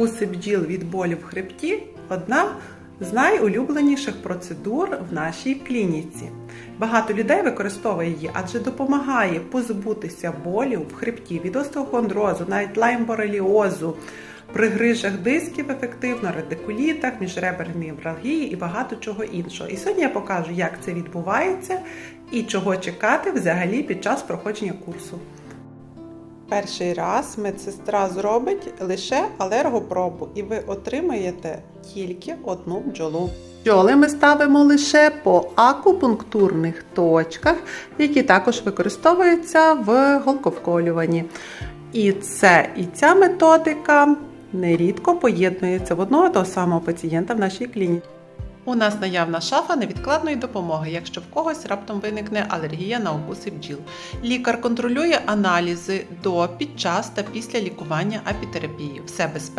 Укуси бджіл від болю в хребті одна з найулюбленіших процедур в нашій клініці. Багато людей використовує її, адже допомагає позбутися болю в хребті від остеохондрозу, навіть лаймбореліозу, при грижах дисків ефективно, радикулітах, міжреберній невралгії і багато чого іншого. І сьогодні я покажу, як це відбувається і чого чекати взагалі під час проходження курсу. Перший раз медсестра зробить лише алергопробу, і ви отримаєте тільки одну бджолу. Бджоли ми ставимо лише по акупунктурних точках, які також використовуються в голковколюванні. І це і ця методика нерідко поєднується в одного того самого пацієнта в нашій клініці. У нас наявна шафа невідкладної допомоги, якщо в когось раптом виникне алергія на укуси бджіл. Лікар контролює аналізи до, під час та після лікування апітерапії. Все безпечно.